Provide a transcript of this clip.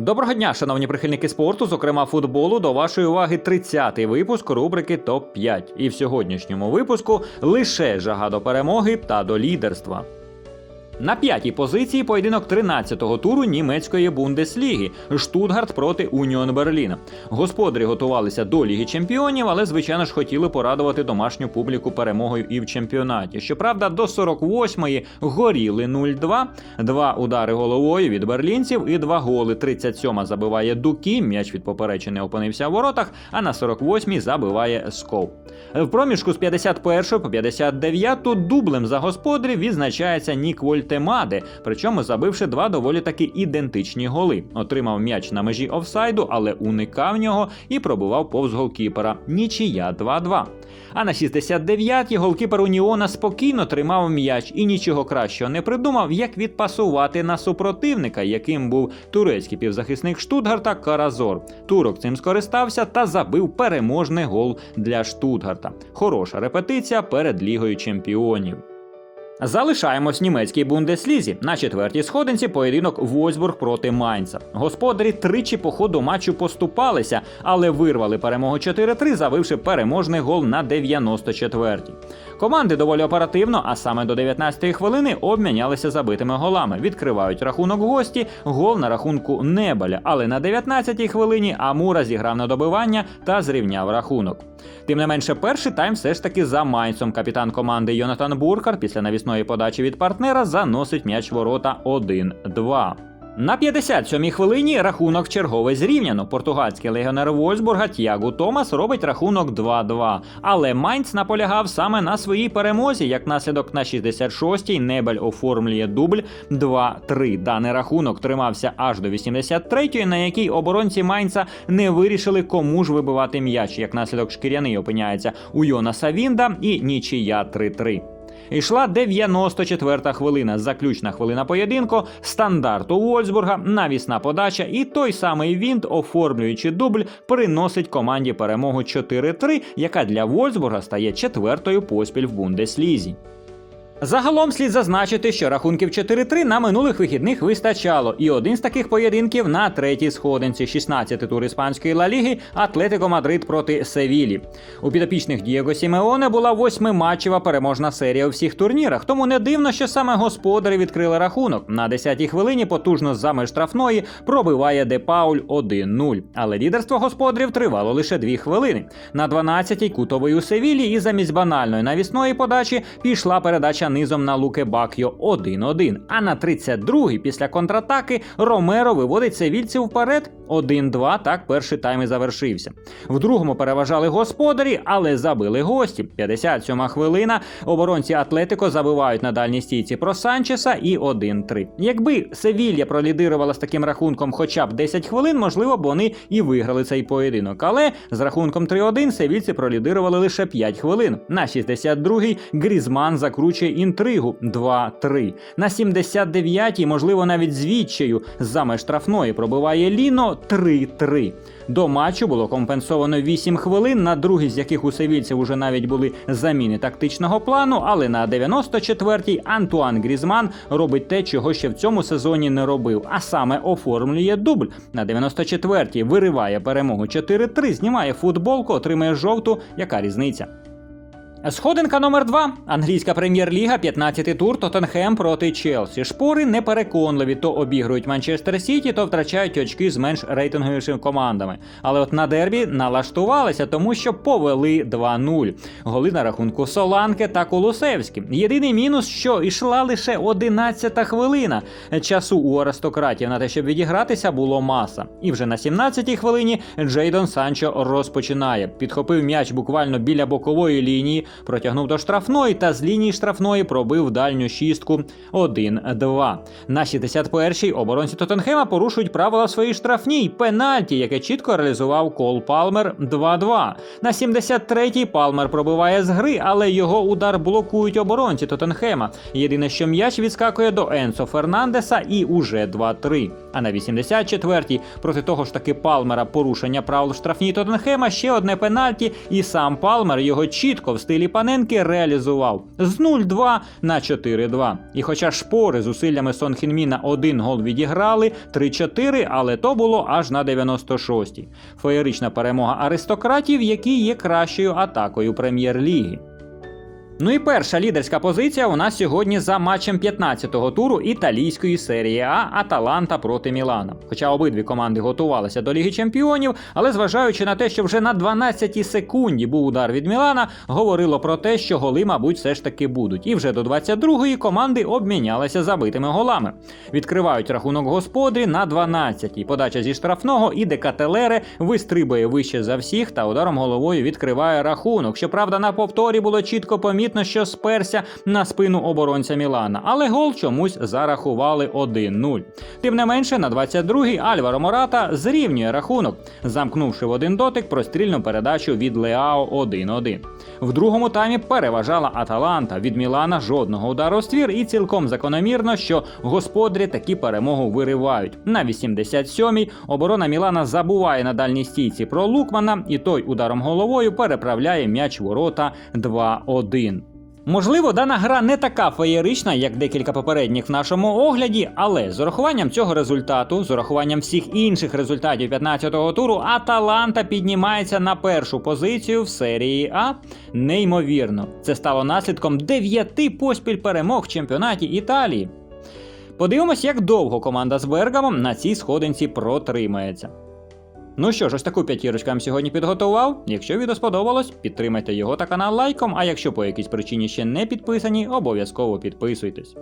Доброго дня, шановні прихильники спорту, зокрема футболу. До вашої уваги 30-й випуск рубрики Топ 5 І в сьогоднішньому випуску лише жага до перемоги та до лідерства. На п'ятій позиції поєдинок 13-го туру німецької бундесліги Штутгарт проти Уніон Берліна. Господарі готувалися до Ліги Чемпіонів, але звичайно ж хотіли порадувати домашню публіку перемогою і в чемпіонаті. Щоправда, до 48-ї горіли 0-2, два удари головою від берлінців і два голи. 37-ма забиває Дукі. М'яч від поперечини опинився в воротах, а на 48-й забиває Сков. В проміжку з 51 по 59 дублем за господарів відзначається Нік Вольтемаде, причому забивши два доволі таки ідентичні голи. Отримав м'яч на межі офсайду, але уникав нього і пробував повз голкіпера. Нічия 2-2. А на 69-й голкіпер Уніона спокійно тримав м'яч і нічого кращого не придумав, як відпасувати на супротивника, яким був турецький півзахисник Штутгарта Каразор. Турок цим скористався та забив переможний гол для Штутгарта. Хороша репетиція перед Лігою Чемпіонів. Залишаємось в німецькій бундеслізі. На четвертій сходинці поєдинок Вольсбург проти Майнца. Господарі тричі по ходу матчу поступалися, але вирвали перемогу 4-3, забивши переможний гол на 94-й. Команди доволі оперативно, а саме до 19-ї хвилини обмінялися забитими голами. Відкривають рахунок гості, гол на рахунку Небаля. Але на 19-й хвилині Амура зіграв на добивання та зрівняв рахунок. Тим не менше, перший тайм все ж таки за Майнцем. Капітан команди Йонатан Буркар після навісної подачі від партнера заносить м'яч ворота 1-2. На 57-й хвилині рахунок черговий зрівняно. Португальський легіонер Вольсбурга Тіагу Томас робить рахунок 2-2. Але Майнц наполягав саме на своїй перемозі, як наслідок на 66-й Небель оформлює дубль 2-3. Даний рахунок тримався аж до 83-ї, на якій оборонці Майнца не вирішили, кому ж вибивати м'яч. Як наслідок шкіряний опиняється у Йонаса Вінда і нічия 3-3. Ішла 94-та хвилина, заключна хвилина поєдинку, стандарт у Вольсбурга, навісна подача, і той самий Вінт, оформлюючи дубль, приносить команді перемогу 4-3, яка для Вольсбурга стає четвертою поспіль в Бундеслізі. Загалом слід зазначити, що рахунків 4-3 на минулих вихідних вистачало, і один з таких поєдинків на третій сходинці 16-й тур іспанської Ла Ліги Атлетико Мадрид проти Севілі. У підопічних Дієго Сімеоне була восьмиматчева переможна серія у всіх турнірах, тому не дивно, що саме господарі відкрили рахунок. На 10-й хвилині потужно з зами штрафної пробиває Де Пауль 1-0. Але лідерство господарів тривало лише 2 хвилини. На 12-й кутовий у Севілі і замість банальної навісної подачі пішла передача низом на Луке Бакйо 1-1. А на 32-й після контратаки Ромеро виводить севільців вперед 1-2. Так перший тайм і завершився. В другому переважали господарі, але забили гості. 57-ма хвилина. Оборонці Атлетико забивають на дальній стійці про Санчеса і 1-3. Якби Севілья пролідирувала з таким рахунком хоча б 10 хвилин, можливо б вони і виграли цей поєдинок. Але з рахунком 3-1 севільці пролідирували лише 5 хвилин. На 62-й Грізман закручує інтригу 2-3. На 79-й, можливо, навіть з відчаю зами штрафної пробиває Ліно 3-3. До матчу було компенсовано 8 хвилин, на другий з яких у севільців уже навіть були заміни тактичного плану. Але на 94-й Антуан Грізман робить те, чого ще в цьому сезоні не робив, а саме оформлює дубль. На 94-й вириває перемогу 4-3, знімає футболку, отримує жовту. Яка різниця? Сходинка номер 2 Англійська прем'єр-ліга, 15-й тур Тоттенхем проти Челсі. Шпори непереконливі, то обігрують Манчестер Сіті, то втрачають очки з менш рейтинговішими командами. Але от на дербі налаштувалися, тому що повели 2-0. Голи на рахунку Соланки та Колусевські. Єдиний мінус, що йшла лише 11-та хвилина. Часу у аристократів на те, щоб відігратися, було маса. І вже на 17-й хвилині Джейдон Санчо розпочинає. Підхопив м'яч буквально біля бокової лінії протягнув до штрафної та з лінії штрафної пробив дальню шістку 1-2. На 61-й оборонці Тоттенхема порушують правила в своїй штрафній пенальті, яке чітко реалізував Кол Палмер 2-2. На 73-й Палмер пробиває з гри, але його удар блокують оборонці Тоттенхема. Єдине, що м'яч відскакує до Енсо Фернандеса і уже 2-3. А на 84-й проти того ж таки Палмера порушення правил в штрафній Тоттенхема ще одне пенальті, і сам Палмер його чітко в стилі Василій Паненки реалізував з 0-2 на 4-2. І хоча шпори зусиллями Сон Хінміна один гол відіграли 3-4, але то було аж на 96-й. Феєрична перемога аристократів, які є кращою атакою прем'єр-ліги. Ну і перша лідерська позиція у нас сьогодні за матчем 15-го туру італійської серії А Аталанта проти Мілана. Хоча обидві команди готувалися до Ліги Чемпіонів, але зважаючи на те, що вже на 12-й секунді був удар від Мілана, говорило про те, що голи, мабуть, все ж таки будуть. І вже до 22-ї команди обмінялися забитими голами. Відкривають рахунок господарі на 12-й. Подача зі штрафного і Декателере вистрибує вище за всіх та ударом головою відкриває рахунок. Щоправда, на повторі було чітко помітно, що сперся на спину оборонця Мілана, але гол чомусь зарахували 1-0. Тим не менше, на 22-й Альваро Мората зрівнює рахунок, замкнувши в один дотик прострільну передачу від Леао 1-1. В другому таймі переважала Аталанта від Мілана жодного удару в ствір, і цілком закономірно, що господарі такі перемогу виривають. На 87-й оборона Мілана забуває на дальній стійці про Лукмана, і той ударом головою переправляє м'яч ворота 2-1. Можливо, дана гра не така феєрична, як декілька попередніх в нашому огляді, але з урахуванням цього результату, з урахуванням всіх інших результатів 15-го туру, Аталанта піднімається на першу позицію в серії А. Неймовірно, це стало наслідком дев'яти поспіль перемог в чемпіонаті Італії. Подивимось, як довго команда з Бергамом на цій сходинці протримається. Ну що ж, ось таку п'ятірочку вам сьогодні підготував. Якщо відео сподобалось, підтримайте його та канал лайком, а якщо по якійсь причині ще не підписані, обов'язково підписуйтесь.